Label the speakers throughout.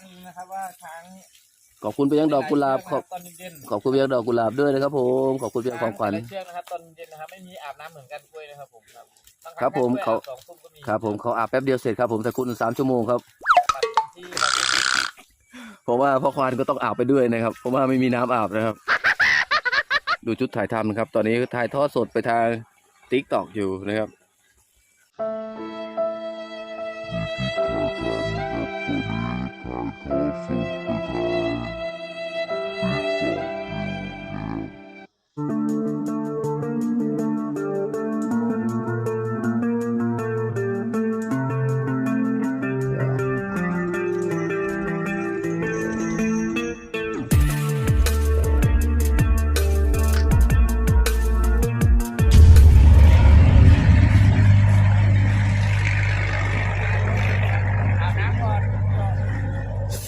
Speaker 1: งหนึงนะครับ ว่าช้าง
Speaker 2: ขอบคุณไปยังดอกกุหลาบขอบ
Speaker 1: ตอนเย็น
Speaker 2: ขอบคุณไปยังดอกกุหลาบด้วยนะครับ ผมขอบคุณไปยังของขวัญ
Speaker 1: แต่ละเชือกนะครับตอนเย็นนะครับไม่มีอาบน้ำเหมือนกันกล้วยนะครับผมครับาง
Speaker 2: ครับผม
Speaker 1: กล้วย
Speaker 2: เขา
Speaker 1: อสองทุ่มก็มี
Speaker 2: ครับผมเขาอาบแป๊บเดียวเสร็จครับผมแต่คุณสามชั่วโมงครับ
Speaker 1: ตัดเต็มที่ครับผม
Speaker 2: เพราะว่าพ่อควานก็ต้องอาบไปด้วยนะครับ เพราะว่าไม่มีน้ำอาบนะครับ ดูชุดถ่ายทำนะครับ ตอนนี้ถ่ายทอดสดไปทางติ๊กตอกอยู่นะครับ
Speaker 1: อา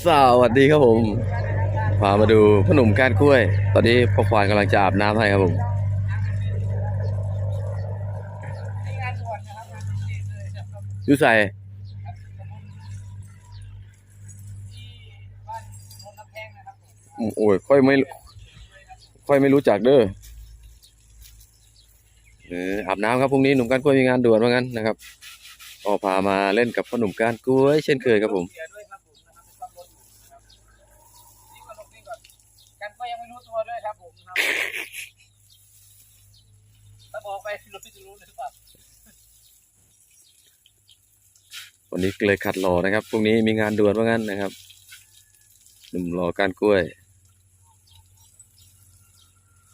Speaker 2: สวัสดีครับผมพามาดูขนมก้านกล้วย ตอนนี้พ่อควานกำลังจะอาบน้ำให้ครับผม
Speaker 1: นี่งานด่วนนะครับงานพิเศษเลยนะครับ
Speaker 2: ยูใส่
Speaker 1: โอ้
Speaker 2: ยค่อยไม่ ค่อยไม่รู้จักเด้อเอออาบน้ำครับพรุ่งนี้หนุ่มก้านกล้วยมีงานด่วนว่างั้นนะครับก็พามาเล่นกับขนมก้านกล้วย เช่นเคยครับผม
Speaker 1: ถ้าบอกไปรถที่จะรู้เลยหรือเปล่า
Speaker 2: วันนี้เลยขัดหล่อนะครับพรุ่งนี้มีงานด่วนว่างั้นนะครับหนุ่มหล่อก้านกล้วย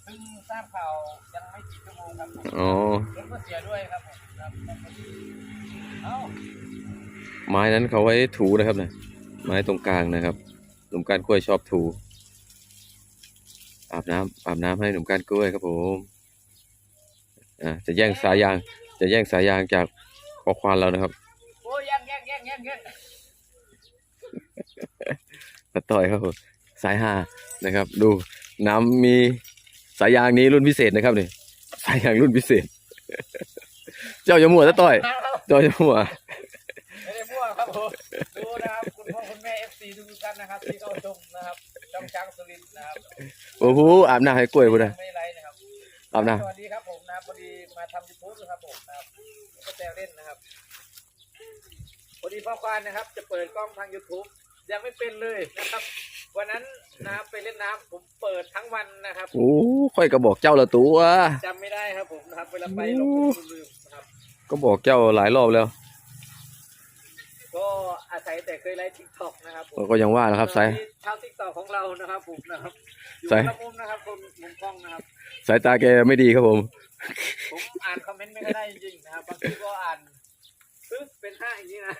Speaker 1: เพิ่งทราบข่าวยังไม่กี่ชั่วโมงครับผม
Speaker 2: อ๋อ
Speaker 1: รถก็เสียด้วยครับผมครับเอ้า
Speaker 2: ไม้นั้นเขาไว้ถูนะครับนะไม้ตรงกลางนะครับหนุ่มก้านกล้วยชอบถู อาบน้ำอาบน้ำให้หนุ่มก้านกล้วยครับผมอ่าจะแย่งสายยาง จะแย่งสายยางจากพอควานเรานะครับ
Speaker 1: โอ้ยแย่งแย่งแย่งแย่งย่ง
Speaker 2: มาต่อยครับผมสายห้านะครับ ดูน้ำมีสายยางนี้รุ่นพิเศษนะครับนี่สายยางรุ่นพิเศษ เจ้าอย่ามัวตะต่อย เจ้าอย่ามัว
Speaker 1: ด้มั่วครับผมดูนะครับคุณพ่อคุณแม่เอฟซีทุกๆท่านนะครับที่เข้าชมนะครับช่องช้างสุรินทร์นะครับ
Speaker 2: โอ้โหอาบน้ำให้กล้วยพุ่นนะ
Speaker 1: ไม่ไรนะครับ
Speaker 2: อาบน้
Speaker 1: สวัสดีครับผมนะครับพอดีมาทำยูทูบนะครับผมนะครับก็แซวเล่นนะครับพอดีพ่อควานนะครับ จะเปิดกล้องทาง YouTube ยังไม่เป็นเลยนะครับ วันนั้นนะครับไปเล่นน้ำผมเปิดทั้งวันนะครับำ
Speaker 2: โอ้ค่อยก็บอกเจ้าละตัว
Speaker 1: จำไม่ได้ครับผมนะครับเวลาไปลงทุนลืมนะครับ
Speaker 2: ก็บอกเจ้าหลายรอบแล้ว
Speaker 1: ก็อาศัยแต่เคยไลฟ์ทิกตอกนะครับผม
Speaker 2: ก็ยังว่านะครับสาย
Speaker 1: ชาวทิกตอกของเรานะครับผมนะครับอยู่
Speaker 2: สาย
Speaker 1: คนละมุมนะครับคนมุมกล้องนะครับ
Speaker 2: สายตาแกไม่ดีครับผม
Speaker 1: ผมอ่านคอมเมนต์ไม่ค่อยได้จริงๆนะครับบางทีก็อ่านปึ๊บเป็นห้าอย่างนี้นะ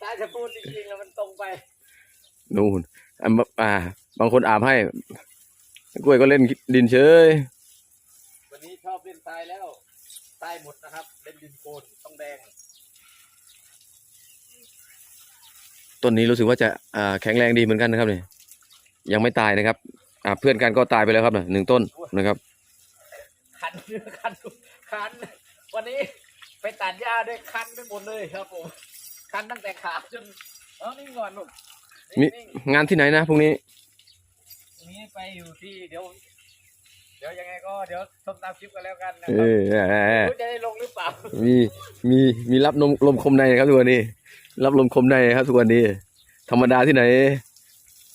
Speaker 1: ถ้าจะพูดจริงๆแล้วมันตรงไป
Speaker 2: นู่นอะบอ่า บางคนอาบให้ กล้วยก็เล่นดินเฉย
Speaker 1: วันนี้ชอบเล่นทรายแล้วทรายหมดนะครับ เล่นดินโคลนต้องแดง
Speaker 2: ต้นนี้รู้สึกว่าจะอ่าแข็งแรงดีเหมือนกันนะครับเนี่ยยังไม่ตายนะครับอ่าเพื่อนกันก็ตายไปแล้วครับเนี่ยหนึ่งต้นนะครับ
Speaker 1: คันคันคัน วันนี้ไปตัดหญ้าด้วยคันไปหมดเลยครับผมคันตั้งแต่ขาจนเออนี่ก่อนลูก
Speaker 2: มี
Speaker 1: นิ่ง
Speaker 2: งานที่ไหนนะพรุ่งนี้
Speaker 1: ๆวันนี้ไปอยู่ที่เดี๋ยวเดี๋ยวยังไงก็เดี๋ยวชมตามคลิปกันแล้วกันนะ
Speaker 2: เอ
Speaker 1: ครับ
Speaker 2: อแหม
Speaker 1: รู้จะได้ลงหรือเปล่า
Speaker 2: มีมีมีรับลมลมคมในครับทุกวันนี้ รับลมคมในครับทุกวันนี้ ธรรมดาที่ไหน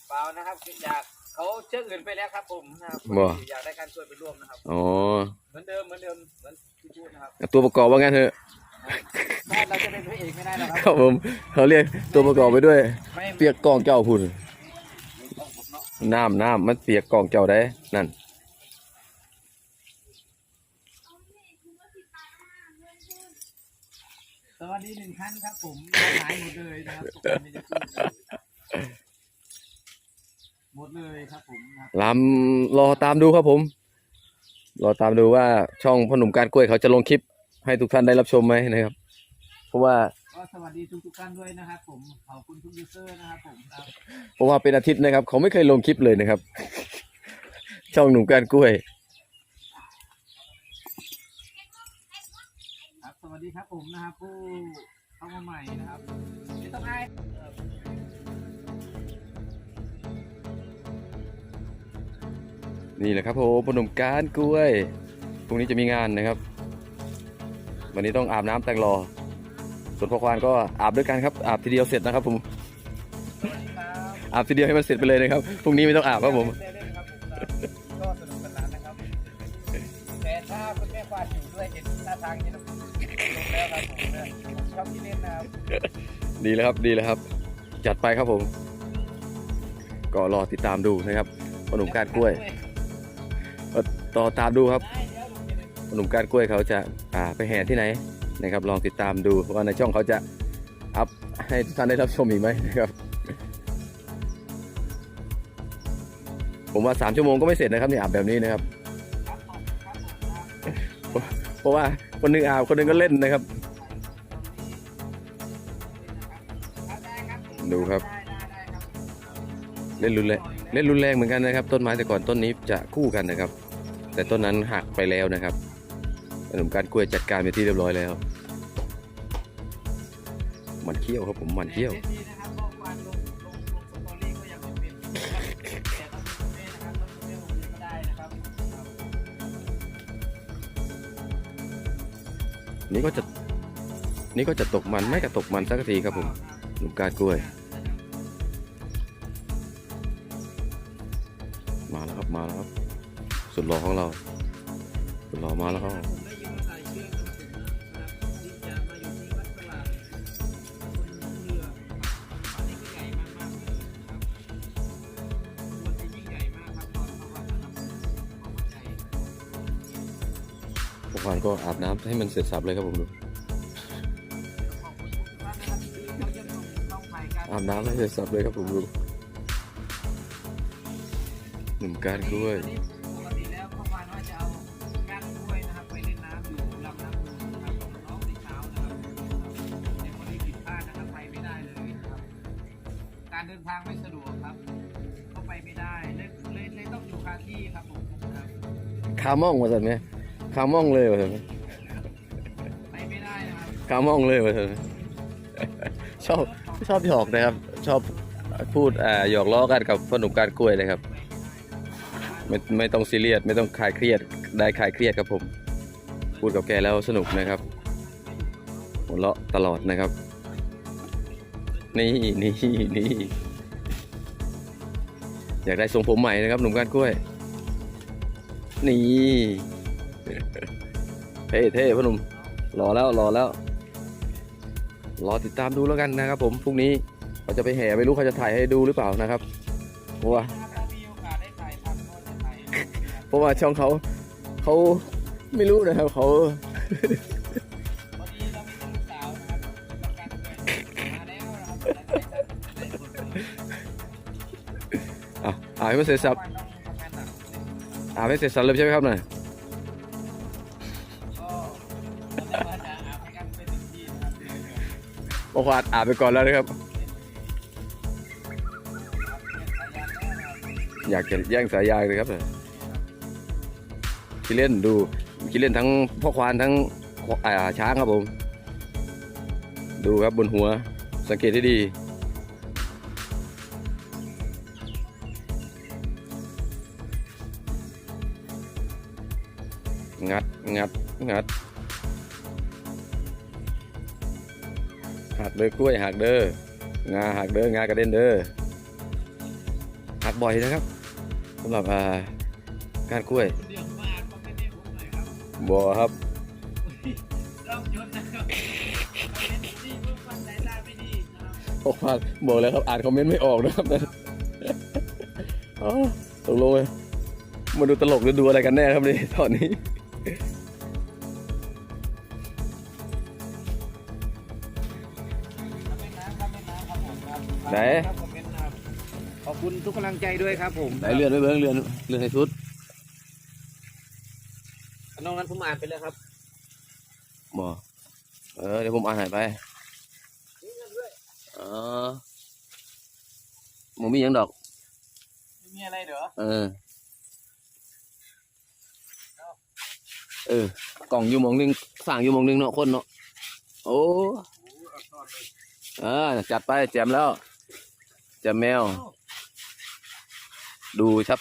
Speaker 1: เปล่านะครับอยากเขาเชื่ออื่นไปแล้วครับผมนะครับ
Speaker 2: บ่
Speaker 1: อยากได้การช่วยไปร่วมนะครับ
Speaker 2: อ๋อ
Speaker 1: เหมือนเดิมเหมือนเดิมเหมือนที่พูดนะครับ
Speaker 2: ตัวประกอบว่างั้นเถอะ
Speaker 1: ถ้าเราจะเป็นพระเอกไม่ได้หรอกค
Speaker 2: ครับรับผมเขาเรียกตัวประกอบไปด้วย
Speaker 1: ไม่
Speaker 2: เปียกกองเจ้าพุ่น
Speaker 1: ต้องผมเนาะ
Speaker 2: น้ำน้ำมันเปียกกองเจ้าได้นั่น
Speaker 1: สวัสดีหนึ่งท่านครับผมหายหมดเลยนะครับทุกคนไม่ได้พูดเลยหมดเลยครับผมนะครับ
Speaker 2: ลำรอตามดูครับผม รอตามดูว่าช่องพอหนุ่มการกล้วยเขาจะลงคลิป ให้ทุกท่านได้รับชมไหมนะครับ เพราะว่า
Speaker 1: ก็สวัสดีทุกทุกๆท่านด้วยนะครับผมขอบคุณทุกยูเซอร์นะครับผมครับ
Speaker 2: เพราะว่าเป็นอาทิตย์นะครับ เขาไม่เคยลงคลิปเลยนะครับ ช่องหนุ่มการกล้วย
Speaker 1: วัสดีครับผมนะครับผู้เข้ามาใหม่นะครับพี่ต้องไอ
Speaker 2: นี่แหละครับโอ้ปนมการกล้วยพรุ่งนี้จะมีงานนะครับ วันนี้ต้องอาบน้ำแต่งรอ ส่วนพ่อควานก็อาบด้วยกันครับ อาบทีเดียวเสร็จนะครับผมอาบทีเดียวให้มันเสร็จไปเลยนะครับพรุ่งนี้ไม่ต้องอาบครับผม
Speaker 1: เนี่ยผมชอบที่เล่นนะครับ
Speaker 2: ดีแล้วครับดีแล้วครับ จัดไปครับผม ก็รอติดตามดูนะครับขนมการกล้วยต่อตามดูครับขนมการกล้วยเขาจะอ่าไปแห่ที่ไหนนะครับ ลองติดตามดูว่าในช่องเขาจะอัพให้ท่านได้รับชมอีกไหมนะครับ ผมว่าสามชั่วโมงก็ไม่เสร็จนะครับเนี่ยอาบแบบนี้นะครับ เพราะว่าคนหนึงอาบคนหนึงก็เล่นนะครับ
Speaker 1: ดูครับ
Speaker 2: เล่นรุนแรงเล่นรุนแรงเหมือนกันนะครับ ต้นไม้แต่ก่อนต้นนี้จะคู่กันนะครับ แต่ต้นนั้นหักไปแล้วนะครับขนมการกล้วยจัดการไปที่เรียบร้อยแล้ว มันเขี้ยวครับผมมันเขี้ยว
Speaker 1: นี่ก็ยังไม่เป็นนะครับแต่ต้องเป็นคุณแม่นะครับต้องคุณแม่ผมเองก็ได้นะครับครับ
Speaker 2: นี่ก็จะนี่ก็จะตกมันไม่กระตกมันสักทีครับผม ขนมการกล้วย มาแล้วครับมาแล้วครับ สุดหล่อของเรา สุดหล่อมาแล้วครับ
Speaker 1: ผมได้ยินว่าใส่เชือกกันถึงนะครับที่จะมาอยู่ที่วัดตลาดคนลงเรืออันนี้ก็ใหญ่มากๆเลยนะครับควรจะยิ่งใหญ่มากครับตอนประวัตินะครับความเข้าใจ
Speaker 2: พวกวานก็อาบน้ำให้มันเสร็จสับเลยครับผมดู อาบน้ำให้เสร็จสับเลยครับผมดูหนุ่มการกล้วย
Speaker 1: ปกติแล้วพ่อพานว่าจะเอาก้านกล้วยนะครับไปเล่นน้ำอยู่ลำน้ำมูลนะครับของน้องในเช้านะครับแต่พอดีผิดพลาดนะครับไปไม่ได้เลยนะครับการเดินทางไม่สะดวกครับก็ไปไม่ได้เลยเลยเลยต้องอยู่คาที่ครับผมครับ
Speaker 2: คาม่องมาสันไหมคาม่องเลยมาสันไหม
Speaker 1: ไปไม่ได้นะครับ
Speaker 2: คาม่องเลยมาสันไหมชอบ ชอบหยอกนะครับ ชอบพูดอ่าหยอกล้อกันกับขนมการกล้วยนะครับ ไม่ไม่ต้องซีเรียสไม่ต้องคลายเครียดได้คลายเครียดครับผม พูดกับแกแล้วสนุกนะครับหัวเราะตลอดนะครับ นี่นี่นี่อยากได้ทรงผมใหม่นะครับ หนุ่มการกล้วย นี่เท่เท่พ่อหนุ่มรอแล้วรอแล้ว รอติดตามดูแล้วกันนะครับผมพรุ่งนี้เขาจะไปแห่ไม่รู้เขาจะถ่ายให้ดูหรือเปล่านะครับเพราะว่าเพราะว่าช่องเขาเขาไม่รู้นะครับเขา
Speaker 1: เอา
Speaker 2: ให้มันเสร็จสับ
Speaker 1: วันต้องทำงานหนักนิดนึงนะครับ
Speaker 2: อ่าให้เสร็จสับเลยใช่ไหมครับน่ะ โอ้โหอาอาไปก่อนแล้วนะครับ อยากจะแย่งสายยางเลยครับน่ะขี้เล่นดูขี้เล่นทั้งพ่อควานทั้งอ่าช้างครับผม ดูครับบนหัวสังเกตให้ดีงัดงัดงัด หักเด้อกล้วยหักเด้องาหักเด้องากระเด็นเด้อหักบ่อยนะครับสำหรับการกล้วย
Speaker 1: บ่
Speaker 2: ครับ
Speaker 1: องยศนะครับอมเมนต์ที่ามสายตาไม่ดีนะครับ
Speaker 2: บอกว่าบอแล้วครับอ่านคอมเมนต์ไม่ออกนะครับนั่นอ๋อตกลงเลยมาดูตลกหรือดูอะไรกันแน่ครับนี่ตอนนี้
Speaker 1: ไห
Speaker 2: น
Speaker 1: ครับคอมเมนต์นะครับขอบคุณทุกกำลังใจด้วยครับผม
Speaker 2: ไหนเลื่อนไม่เบิ้งเลื่อนเลื่อนให้สุด
Speaker 1: น้องนั้นผมอ่านไปแล้วครับ
Speaker 2: บ่เออเดี๋ยวผมอ่านใหายไป
Speaker 1: นี่เงินด้วย
Speaker 2: เออหมูมีหยังดอก
Speaker 1: ไม่มีอะไรเหรอ
Speaker 2: เออ เออ กล่องอยู่หมองหนึงสั่งอยู่หมองหนึงเนาะคนเนาะ โอ้
Speaker 1: โอ้โหเอาซ่อนเลย
Speaker 2: เออ จัดไปแจมแล้วแจมแมว ดูชัด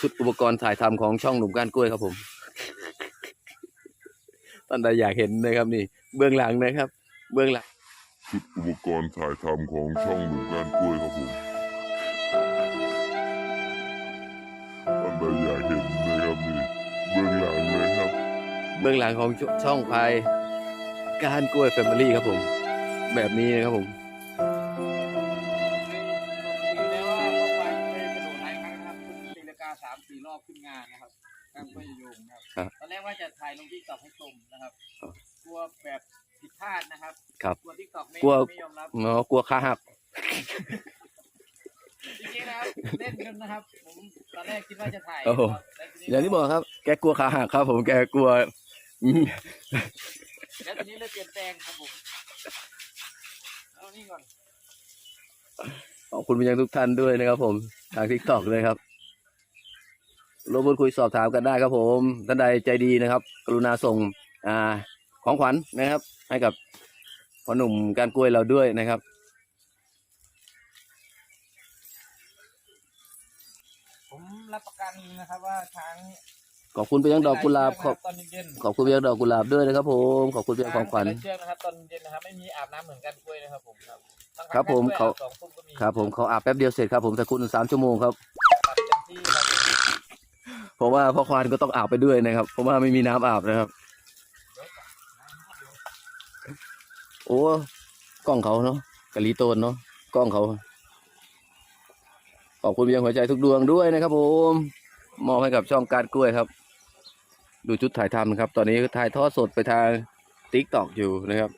Speaker 2: ชุดอุปกรณ์ถ่ายทำของช่องหนุ่มก้านกล้วยครับผมท่านใดอยากเห็นนะครับนี่ เบื้องหลังนะครับ เบื้องหลัง
Speaker 3: ชุดอุปกรณ์ถ่ายทำของช่องหนุ่มก้านกล้วยครับผมท่านใดอยากเห็นนะครับนี่เบื้องหลังเลยครับ
Speaker 2: เบื้องหลังของชช่องพายก้านกล้วยแฟมิลี่ครับผม แบบนี้นะครับผม
Speaker 1: งานนะครับกางกล้วยโยงนะครับ
Speaker 2: ครับ
Speaker 1: ตอนแรกว่าจะถ่ายลงที่ตอกให้ชมนะครับ
Speaker 2: ครับ
Speaker 1: กลัวแบบผิดพลาดนะครับ
Speaker 2: ครับ
Speaker 1: กลัวที่ตอกไม่
Speaker 2: กลัว
Speaker 1: ไม่ยอมรับ
Speaker 2: เนาะกลัวขาหัก
Speaker 1: จริงๆนะครับเล่นกันนะครับ ผมตอนแรกคิดว่าจะถ่าย
Speaker 2: โอ้โห
Speaker 1: ครับแล้วทีนี้
Speaker 2: อย่างที่บอกครับ แกกลัวขาหักครับ ผมแกกลัวอืม
Speaker 1: แล้วทีนี้เลยเปลี่ยนแปลงครับผมเอานี่ก่อน
Speaker 2: ขอบคุณไปยังทุกท่านด้วยนะครับ ผมทางทิกตอกเลยครับ รบกวนคุยสอบถามกันได้ครับผมท่านใดใจดีนะครับ กรุณาส่งอ่าของขวัญนะครับ ให้กับพ่อหนุ่มการกล้วยเราด้วยนะครับ
Speaker 1: ผมรับประกันนะครับว่าช้าง
Speaker 2: ขอบคุณไปยังดอกกุหลาบขอบ
Speaker 1: ตอนเย็น
Speaker 2: ขอบคุณไปยังดอกกุหลาบด้วยนะครับผมขอบคุณไปยังของขวัญ
Speaker 1: แต่ละเชือกนะครับตอนเย็นนะครับไม่มีอาบน้ำเหมือนกันกล้วยนะครับผมครับาง
Speaker 2: ครับผม
Speaker 1: กล้วย
Speaker 2: เขา
Speaker 1: อสองทุ่มก็มี
Speaker 2: ครับผมเขาอาบแป๊บเดียวเสร็จครับผมแต่คุณสามชั่วโมงครับ
Speaker 1: ครับเต็มที่ครับ
Speaker 2: เพราะว่าพ่อควานก็ต้องอาบไปด้วยนะครับ เพราะว่าไม่มีน้ำอาบนะครับ โอ้กล้องเขาเนาะกะลีโตนเนาะกล้องเขาขอบคุณไปยังหัวใจทุกดวงด้วยนะครับผมมอบให้กับช่องการกล้วยครับ ดูชุดถ่ายทำนะครับ ตอนนี้ถ่ายทอดสดไปทางติ๊กตอกอยู่นะครับ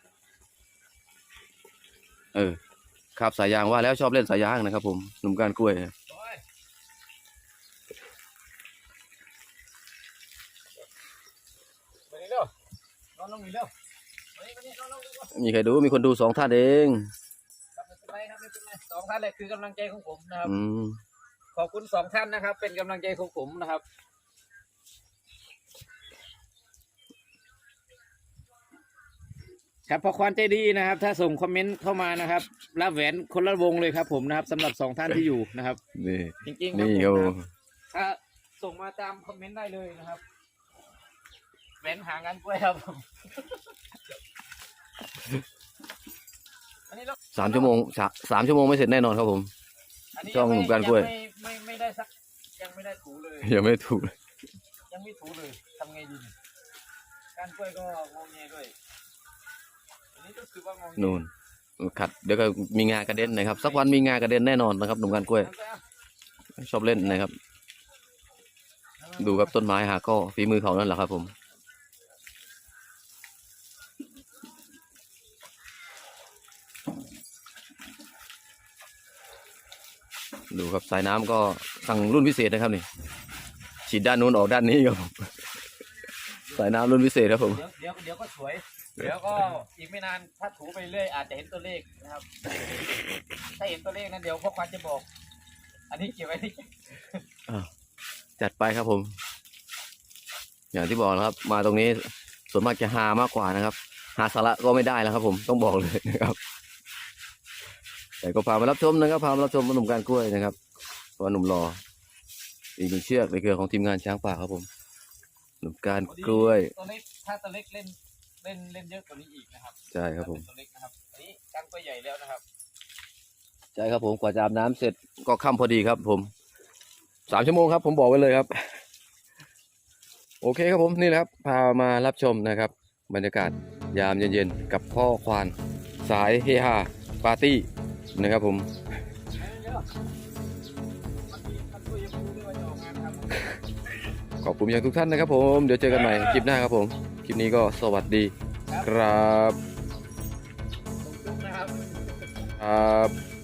Speaker 2: เออขับสายยางว่าแล้วชอบเล่นสายยางนะครับผมหนุ่มการกล้วย
Speaker 1: โอ้ยมานี่เร็วน อนลงนี่เร็วมานี่มานี่นอนลงดีกว่า
Speaker 2: มีใครดูมีคนดูสองท่านเอง
Speaker 1: ครับไม่เป็นไรครับไม่เป็นไรสองท่านเลยคือกำลังใจของผมนะครับ
Speaker 2: อืม
Speaker 1: ขอบคุณสองท่านนะครับ เป็นกำลังใจของผมนะครับ ครับพอควานใจดีนะครับ ถ้าส่งคอมเมนต์เข้ามานะครับ รับแหวนคนละวงเลยครับผมนะครับสำหรับสองท่านที่อยู่นะครับ
Speaker 2: นี่
Speaker 1: จริงๆ
Speaker 2: นี่
Speaker 1: ค
Speaker 2: ค
Speaker 1: รั
Speaker 2: รั
Speaker 1: บบผ
Speaker 2: ผมม
Speaker 1: ถ้าส่งมาตามคอมเมนต์ได้เลยนะครับ แหวนหางานกล้วยครับผมอันนี้เรา
Speaker 2: สามชั่วโมงสาสามชั่วโมงไม่เสร็จแน่นอนครับผม
Speaker 1: อันนี้
Speaker 2: ช่อง
Speaker 1: ยัไม่
Speaker 2: การกล้วย
Speaker 1: งไม่ไม่ไม่ได้สักยังไม่ได้ถูเลย
Speaker 2: ยังไม่ถูกเลย
Speaker 1: ยังไม่ถูเลยทำไงดีเนี่ยการกล้วยก็งงเงยด้วย อันนี้ก็คือว่างงเงย
Speaker 2: นู่นขัดเดี๋ยวก็มีงานกระเด็นนะครับ สักวันมีงานกระเด็นแน่นอนนะครับหนุ่มการกล้วยชอบเล่นนะครับ ดูครับต้นไม้หาข้อฝีมือเขานั่นแหละครับผม ดูครับสายน้ำก็สั่งรุ่นพิเศษนะครับนี่ฉีดด้านนู้นออกด้านนี้ครับผมสายน้ำรุ่นพิเศษครับผม
Speaker 1: เดี๋ยวเดี๋ยวเดี๋ยวก็สวย เดี๋ยวก็อีกไม่นานถ้าถูไปเรื่อยอาจจะเห็นตัวเลขนะครับ ถ้าเห็นตัวเลขนั้นเดี๋ยวพ่อควันจะบอก อันนี้เก็บไว้ที่
Speaker 2: จัดไปครับผม อย่างที่บอกนะครับ มาตรงนี้ส่วนมากจะหามากกว่านะครับ หาสาระก็ไม่ได้แล้วครับ ผมต้องบอกเลยนะครับ แต่ก็พามารับชมนะครับพามารับชมหนุ่มการกล้วยนะครับเพราะว่าหนุ่มรออีกหนึ่งเชือกในเครือของทีมงานช้างป่าครับผม หนุ่มการกล้วย
Speaker 1: ตัวเล็กถ้าตัวเล็กเล่นเล่นเล่นเยอะกว่านี้อีกนะครับ
Speaker 2: ใช่ครับผม
Speaker 1: ถ้าเป็นตัวเล็กนะครับอันนี้กางตัวใหญ่แล้วนะครับ
Speaker 2: ใช่ครับผมกว่าจะอาบน้ำเสร็จก็ค่ำพอดีครับผมสามชั่วโมงครับ ผมบอกไว้เลยครับ โอเคครับผมนี่แหละครับ พามารับชมนะครับ บรรยากาศยามเย็นๆ กับพ่อควาน สายเฮฮาปาร์ตี้ นะครับผม ขอบคุณอย่างทุกท่านนะครับผม เดี๋ยวเจอกันใหม่คลิปหน้าครับผม คลิปนี้ก็สวัสดีครับ
Speaker 1: ผมจุ๊บนะครับ
Speaker 2: ครับ